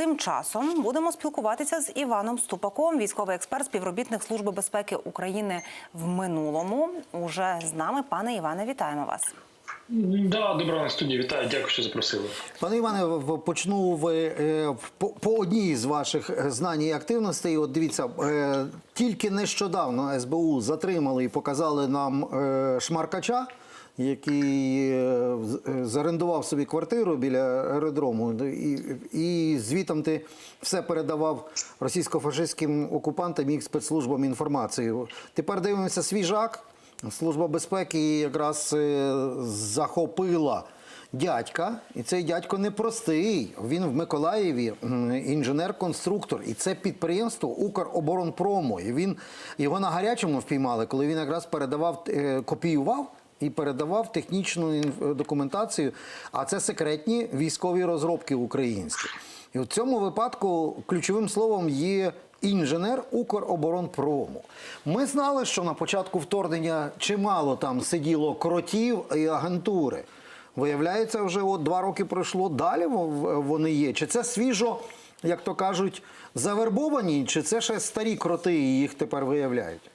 тим часом будемо спілкуватися з Іваном Ступаком, військовий експерт, співробітник Служби безпеки України в минулому. Уже з нами, пане Іване, вітаємо вас. Да, доброго на студії. Вітаю, дякую, що запросили. Пане Іване, в- почну ви е, по, по одній з ваших е, знань і активностей. От дивіться, е, тільки нещодавно СБУ затримали і показали нам шмаркача, який е, е, зарендував собі квартиру біля аеродрому, і, і звітом ти все передавав російсько-фашистським окупантам і спецслужбам інформацію. Тепер дивимося свіжак. Служба безпеки якраз е, захопила дядька, і цей дядько непростий. Він в Миколаєві інженер-конструктор, і це підприємство Укроборонпрому. І він його на гарячому впіймали, коли він якраз передавав, копіював. І передавав технічну документацію, а це секретні військові розробки українські. І в цьому випадку ключовим словом є інженер Укроборонпрому. Ми знали, що на початку вторгнення чимало там сиділо кротів і агентури. Виявляється, вже от два роки пройшло. Далі вони є. Чи це свіжо, як то кажуть, завербовані, чи це ще старі кроти і їх тепер виявляють?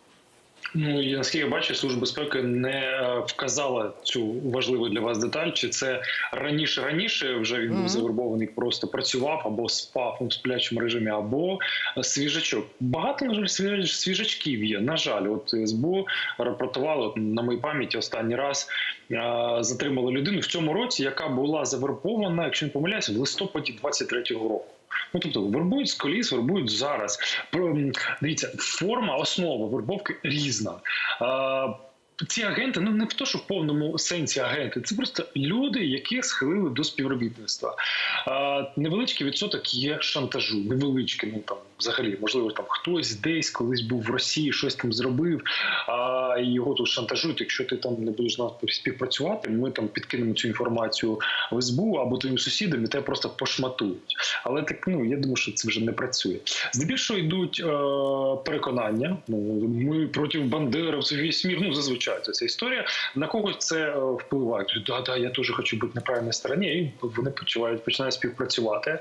Ну і наскільки я бачу, служба безпеки не е, вказала цю важливу для вас деталь. Чи це раніше раніше вже він був завербований, просто працював або спав у сплячому режимі, або свіжачок. Багато на жаль свіж- свіжачків є. На жаль, от СБУ рапортувало на моїй пам'яті останній раз е, затримали людину в цьому році, яка була завербована, якщо не помиляюся, в листопаді 23-го року. Ну, тобто вербують з коліс, вербують зараз. Дивіться, форма, основа вербовки різна. Ці агенти, ну не в то, що в повному сенсі агенти, це просто люди, які схилили до співробітництва. А, невеличкий відсоток є шантажу, невеличкий, ну там взагалі, можливо, там хтось десь колись був в Росії, щось там зробив, а його тут шантажують. Якщо ти там не будеш нас співпрацювати, ми там підкинемо цю інформацію в СБУ або твоїм сусідам, і тебе просто пошматують. Але так ну я думаю, що це вже не працює. Здебільшого йдуть е, переконання. Ну ми проти бандеровців весь мір. Ну зазвичай це ця історія. На когось це е, впливає. Да, да, я теж хочу бути на правильній стороні, і вони почувають, починають співпрацювати.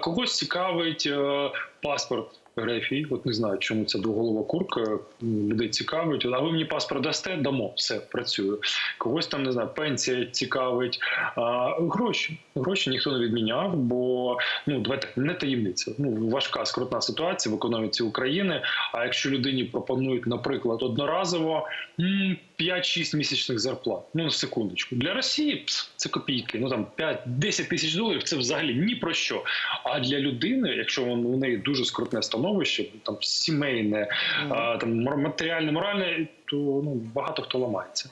Когось цікавить е, паспорт. Грефій, от не знаю, чому ця двоголова курка людей цікавить. А ви мені паспорт дасте? Дамо, все працює. Когось там не знаю, пенсія цікавить. А, гроші. Гроші ніхто не відміняв, бо ну давайте не таємниця. Ну важка скрутна ситуація в економіці України. А якщо людині пропонують, наприклад, одноразово м, 5-6 місячних зарплат, ну на секундочку, для Росії пс, це копійки. Ну там 5-10 тисяч доларів це взагалі ні про що. А для людини, якщо у неї дуже скрутне становище, там сімейне, а, там матеріальне, моральне, то ну багато хто ламається.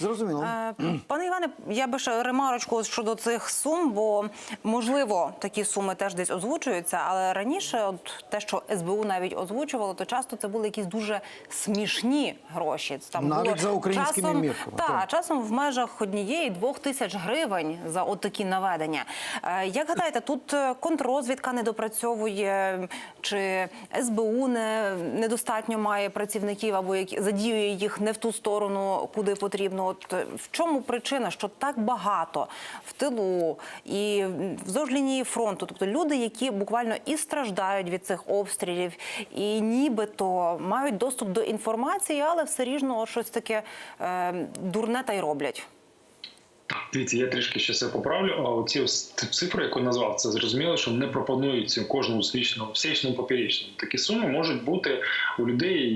Зрозуміло. Е, Пане Іване, я би ще ремарочку щодо цих сум, бо можливо такі суми теж десь озвучуються, але раніше, от те, що СБУ навіть озвучувало, то часто це були якісь дуже смішні гроші. Це Навіть було за українськими часом, мірками, Та, так. часом в межах однієї-двох тисяч гривень за от такі наведення. Е, Як гадаєте, тут е, контррозвідка не допрацьовує, чи СБУ не недостатньо має працівників або які задіює їх не в ту сторону, куди потрібно? От е, в чому причина, що так багато в тилу і вздовж лінії фронту, тобто люди, які буквально і страждають від цих обстрілів, і нібито мають доступ до інформації, але все ріжного щось таке е, дурне та й роблять. Дивіться, я трішки ще все поправлю. А оці цифри, яку назвав, це зрозуміло, що не пропонують кожному свічному всечному поперечному. Такі суми можуть бути у людей,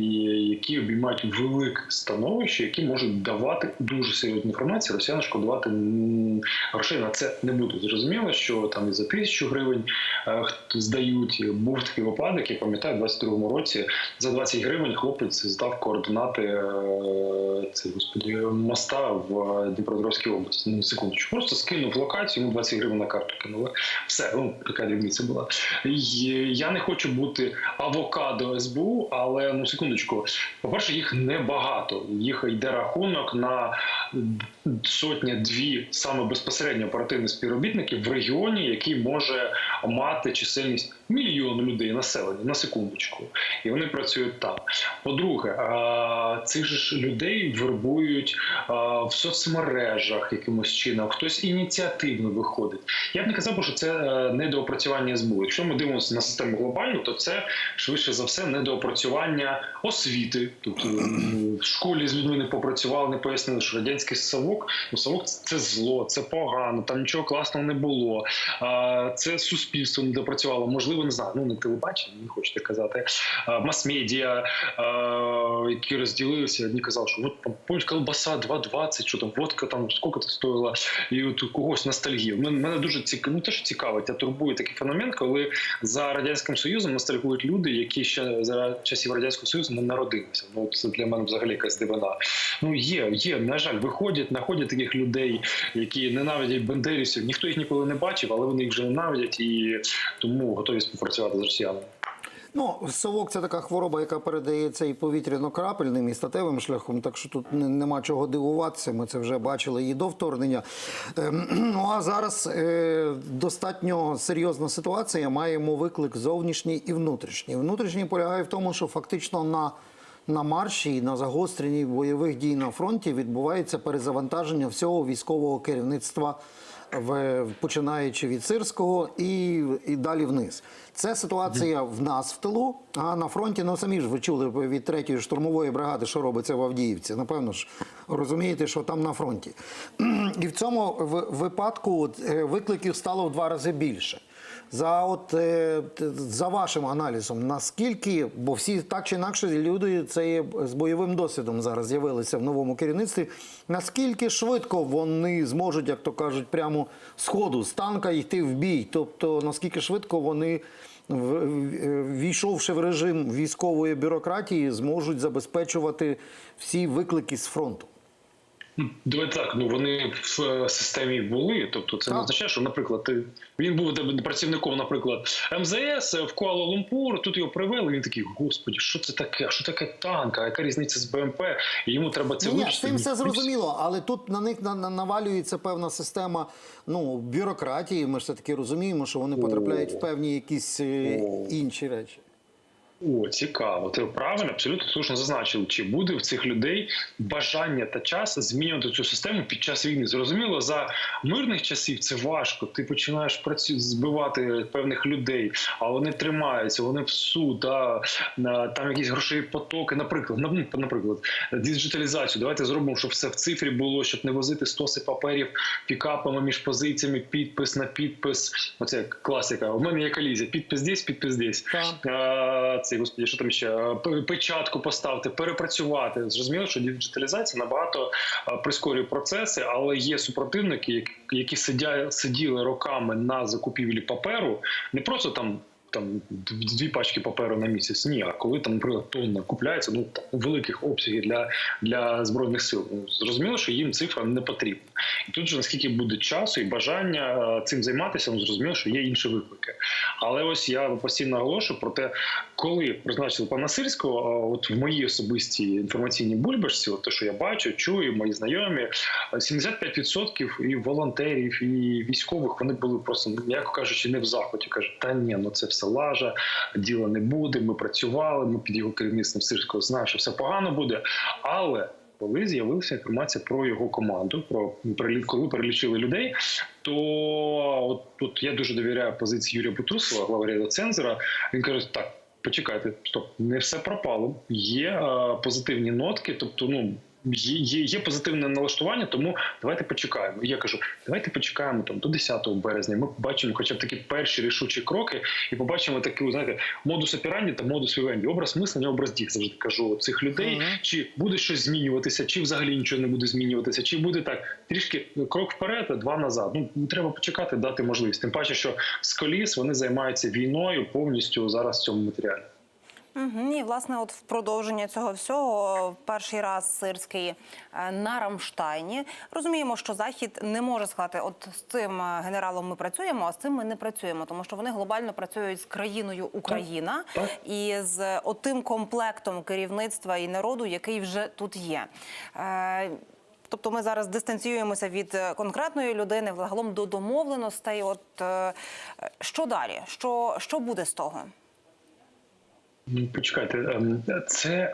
які обіймають велике становище, які можуть давати дуже серйозну інформацію. Росіяни шкодувати грошей на це не будуть. Зрозуміло, що там і за тисячу гривень е, хто здають. Був такий випадок, я пам'ятаю, у 22-му році за 20 гривень хлопець здав координати е, це господи моста в е, Дніпропетровській області. Секундочку, просто скинув локацію, йому 20 гривень на карту кинули. Все, ну така дрібниця була. Я не хочу бути авокадо СБУ, але ну секундочку. По перше, їх небагато. Їх йде рахунок на сотня-дві саме безпосередньо оперативних співробітників в регіоні, який може мати чисельність мільйону людей населення на секундочку, і вони працюють там. По-друге, цих ж людей вербують в соцмережах якимось чином. Хтось ініціативно виходить. Я б не казав, що це е, недоопрацювання СБУ. Якщо ми дивимося на систему глобальну, то це швидше за все недоопрацювання освіти. Тобто в школі з людьми не попрацювали, не пояснили, що радянський совок, ну совок це зло, це погано, там нічого класного не було. Це суспільство не допрацювало. Можливо, не знаю. Ну не телебачення, не хочете казати. Мас-медіа, які розділилися. Одні казали, що от там помніш, колбаса 2,20, що там водка там скільки це стоїла, і от когось ностальгія. Мене, мене дуже цікаво, ну теж цікавить, а турбує такий феномен, коли за радянським союзом ностальгують люди, які ще за часів радянського союзу не народилися. Ну це для мене взагалі якась дивина. Ну є, є. На жаль, виходять, знаходять таких людей, які ненавидять бандерівців. Ніхто їх ніколи не бачив, але вони їх вже ненавидять і тому готові співпрацювати з росіянами. Ну, совок це така хвороба, яка передається і повітряно-крапельним, і статевим шляхом, так що тут нема чого дивуватися. Ми це вже бачили і до вторгнення. Ем, Ну а зараз е, достатньо серйозна ситуація. Маємо виклик зовнішній і внутрішній. Внутрішній полягає в тому, що фактично на на марші і на загостренні бойових дій на фронті відбувається перезавантаження всього військового керівництва починаючи від Сирського і, і далі вниз. Це ситуація в нас в тилу, а на фронті, ну самі ж ви чули від третьої штурмової бригади, що робиться в Авдіївці. Напевно ж, розумієте, що там на фронті. І в цьому випадку е, викликів стало в два рази більше. За от е, за вашим аналізом, наскільки, бо всі так чи інакше люди це є з бойовим досвідом зараз з'явилися в новому керівництві. Наскільки швидко вони зможуть, як то кажуть, прямо з ходу з танка йти в бій? Тобто наскільки швидко вони, в- війшовши в режим військової бюрократії, зможуть забезпечувати всі виклики з фронту? Давайте так, ну вони в е, системі були. Тобто, це не означає, що, наприклад, ти- він був працівником, наприклад, МЗС в Куала-Лумпур, тут його привели. Він такий, господі, що це таке? Що таке танк? А яка різниця з БМП? І йому треба це Ні, ні, з вивчити. тим все зрозуміло, але тут на них на- на- навалюється певна система ну, бюрократії. Ми ж все таки розуміємо, що вони потрапляють в певні якісь е, О. інші речі. О, цікаво. Ти правильно, абсолютно слушно зазначив. Чи буде в цих людей бажання та час змінювати цю систему під час війни? Зрозуміло, за мирних часів це важко. Ти починаєш працю... збивати певних людей, а вони тримаються, вони в суд, на- там якісь грошові потоки. Наприклад, на- ну, наприклад, діджиталізацію. Давайте зробимо, щоб все в цифрі було, щоб не возити стоси паперів пікапами між позиціями, підпис на підпис. Оце класика. У мене є колізія. Підпис здесь, підпис здесь. Так. Цей господі, що там ще печатку поставити, перепрацювати. Зрозуміло, що діджиталізація набагато прискорює процеси, але є супротивники, які сидя, сиділи роками на закупівлі паперу, не просто там. Там дві пачки паперу на місяць. Ні, а коли там, наприклад, тонна купляється, ну там великих обсягів для, для збройних сил. Ну, зрозуміло, що їм цифра не потрібна. І тут же наскільки буде часу і бажання е, цим займатися, ну зрозуміло, що є інші виклики. Але ось я постійно наголошую про те, коли призначили пана Сирського, от в моїй особистій інформаційній бульбашці, от те, що я бачу, чую, мої знайомі, е, 75% і волонтерів, і військових вони були просто, м'яко кажучи, не в захваті. кажуть, та ні, ну це все лажа, діла не буде. Ми працювали, ми під його керівництвом Сирського знаємо, що все погано буде. Але коли з'явилася інформація про його команду, про коли перелічили людей, то от тут я дуже довіряю позиції Юрія Бутусова, главаря цензора. Він каже: так. Почекайте, стоп, не все пропало. Є е, позитивні нотки, тобто, ну є, є, позитивне налаштування, тому давайте почекаємо. І я кажу, давайте почекаємо там до 10 березня. Ми побачимо, хоча б такі перші рішучі кроки, і побачимо таку, знаєте, модус операнді та модус вівенді. Образ мислення, образ дій, завжди кажу цих людей. Мгм. Чи буде щось змінюватися, чи взагалі нічого не буде змінюватися, чи буде так трішки крок вперед, а два назад. Ну треба почекати, дати можливість. Тим паче, що з коліс вони займаються війною повністю зараз в цьому матеріалі. Мгм. І власне, от в продовження цього всього, перший раз Сирський е, на Рамштайні. Розуміємо, що Захід не може сказати, от з цим е, генералом ми працюємо, а з цим ми не працюємо, тому що вони глобально працюють з країною Україна Так. і з отим комплектом керівництва і народу, який вже тут є. Е, Тобто ми зараз дистанціюємося від е, конкретної людини, загалом до домовленостей. От е, що далі? Що, що буде з того? Почекайте, ем, це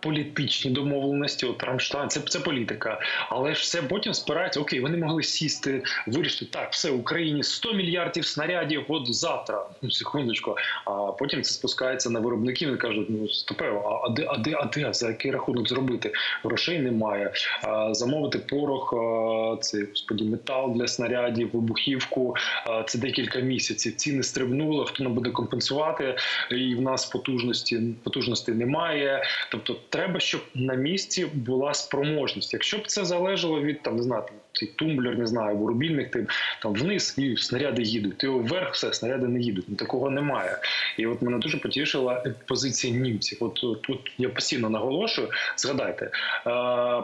політичні домовленості. От Рамштайн, це, це політика. Але ж все потім спирається. Окей, вони могли сісти, вирішити так, все Україні 100 мільярдів снарядів. От завтра, ну секундочку. А потім це спускається на виробників. і кажуть, ну стопе, а, а де, а де, а де за який рахунок зробити? Грошей немає. А, замовити порох, а, це господі, метал для снарядів, вибухівку. А, це декілька місяців. Ціни стрибнули. Хто нам буде компенсувати? І в нас потужності потужності немає. Тобто, треба, щоб на місці була спроможність. Якщо б це залежало від там, не знаю, цей тумблер, не знаю, або тим там вниз і снаряди їдуть. Ти вверх, все снаряди не їдуть. Ну, такого немає. І от мене дуже потішила позиція німців. От тут я постійно наголошую. Згадайте, е,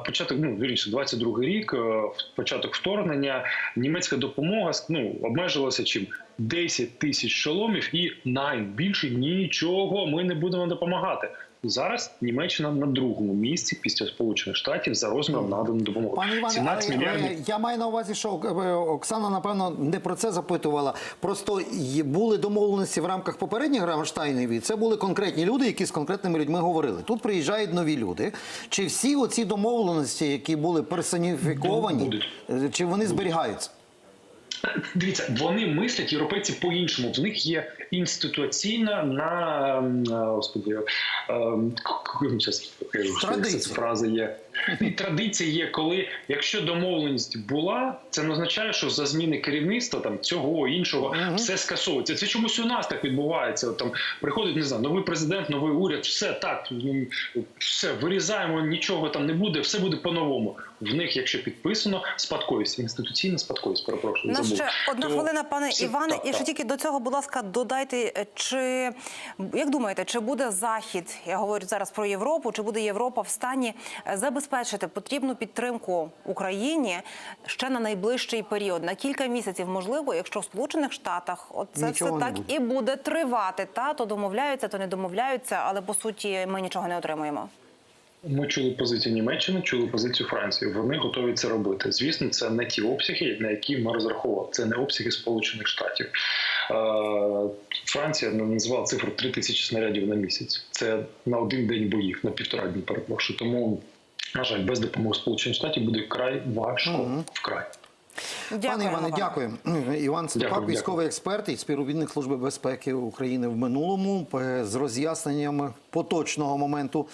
початок, ну вірніше, 22-й рік, е, початок вторгнення, німецька допомога ну, обмежилася чим. 10 тисяч шоломів і найн більше нічого ми не будемо допомагати. Зараз Німеччина на другому місці після Сполучених Штатів за розміром наданої допомоги. Пане Іване, 17 мільярдів. я маю на увазі, що е, Оксана, напевно, не про це запитувала. Просто були домовленості в рамках попередніх Рамштайнів, і це були конкретні люди, які з конкретними людьми говорили. Тут приїжджають нові люди. Чи всі оці домовленості, які були персоніфіковані, Будуть. е, чи вони зберігаються? Дивіться, вони мислять європейці по-іншому. В них є інституційна на ем, е, господі ем, Традиція. фраза є. І традиція є, коли якщо домовленість була, це не означає, що за зміни керівництва там цього іншого все скасовується. Це чомусь у нас так відбувається. От, там приходить не знаю, новий президент, новий уряд, все так, ну, все вирізаємо, нічого там не буде, все буде по-новому. В них, якщо підписано, спадковість, інституційна спадковість, перепрошую. Забув. ще одна То хвилина, пане все- Іване. так, І ще тільки до цього, будь ласка, додайте, е, чи як думаєте, чи буде захід? Я говорю зараз про Європу. Чи буде Європа в стані е, забезпечити потрібну підтримку Україні ще на найближчий період, на кілька місяців, можливо, якщо в Сполучених Штатах от це Нічого все так буде. і буде тривати. Та то домовляються, то не домовляються, але по суті ми нічого не отримуємо. Ми чули позицію Німеччини, чули позицію Франції. Вони готові це робити. Звісно, це не ті обсяги, на які ми розраховували. Це не обсяги Сполучених Штатів. Е, Франція назвала цифру 3 тисячі снарядів на місяць. Це на один день боїв, на півтора дні перепрошую. Тому, на жаль, без допомоги Сполучених Штатів буде вкрай важко. Вкрай. Пане Іване, вам. дякую. Іван Степак, військовий експерт і співробітник Служби безпеки України в минулому е, з роз'ясненням поточного моменту